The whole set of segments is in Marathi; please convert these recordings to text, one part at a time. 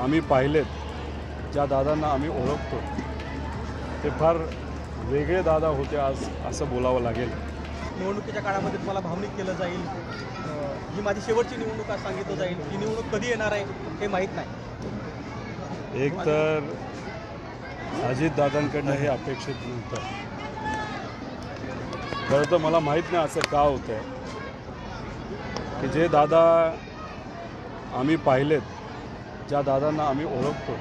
आम्ही पाहिलेत ज्या दादांना आम्ही ओळखतो ते फार वेगळे दादा होते आज असं बोलावं लागेल. निवडणुकीच्या काळामध्ये तुम्हाला भावनिक केलं जाईल. ही माझी शेवटची निवडणूक आज सांगितलं जाईल. ही निवडणूक कधी येणार आहे हे माहीत नाही. एक तर अजितदादांकडनं हे अपेक्षित नव्हतं. खरं तर मला माहीत नाही असं का होतं की जे दादा आम्ही पाहिलेत ज्या दादांना आम्ही ओळखतो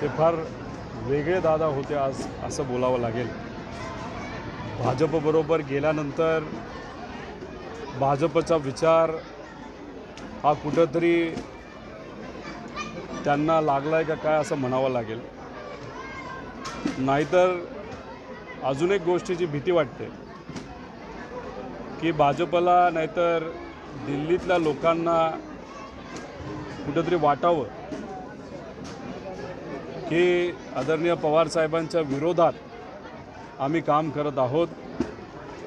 ते फार वेगळे दादा होते आज असं बोलावं लागेल. भाजपबरोबर गेल्यानंतर भाजपचा विचार हा कुठंतरी त्यांना लागला आहे का काय असं म्हणावं लागेल. नाहीतर अजून एक गोष्टीची भीती वाटते की भाजपला नाहीतर दिल्लीतल्या लोकांना कुठंतरी वाटावं. की आदरणीय पवारसाहेबांच्या विरोधात आम्ही काम करत आहोत.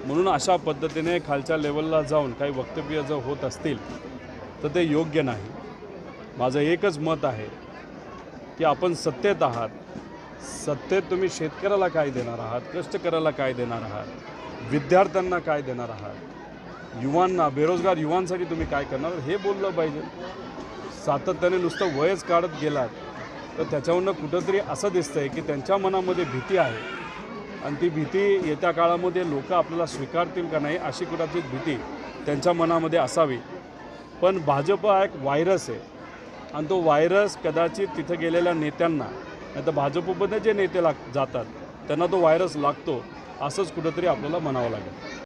म्हणून अशा पद्धतीने खालच्या लेवलला जाऊन काही वक्तव्य जर होत असतील तर ते योग्य नाही. माझं एकच मत आहे की आपण सत्तेत आहात. सत्तेत तुम्ही शेतकऱ्याला काय देणार आहात कष्टकऱ्याला काय देणार आहात विद्यार्थ्यांना काय देणार आहात युवांना बेरोजगार युवांसाठी तुम्ही काय करणार हे बोललं पाहिजे. सातत्याने नुसतं वयच काढत गेलात तर त्याच्यावरनं कुठंतरी असं दिसतंय की त्यांच्या मनामध्ये भीती आहे. आणि ती भीती येत्या काळामध्ये लोक आपल्याला स्वीकारतील का नाही अशी कुठाची भीती त्यांच्या मनामध्ये असावी. पण भाजप हा एक व्हायरस आहे. आणि तो व्हायरस कदाचित तिथं गेलेल्या नेत्यांना नाही तर भाजपमध्ये जे नेते लाग जातात त्यांना तो व्हायरस लागतो असंच कुठंतरी आपल्याला म्हणावं लागेल.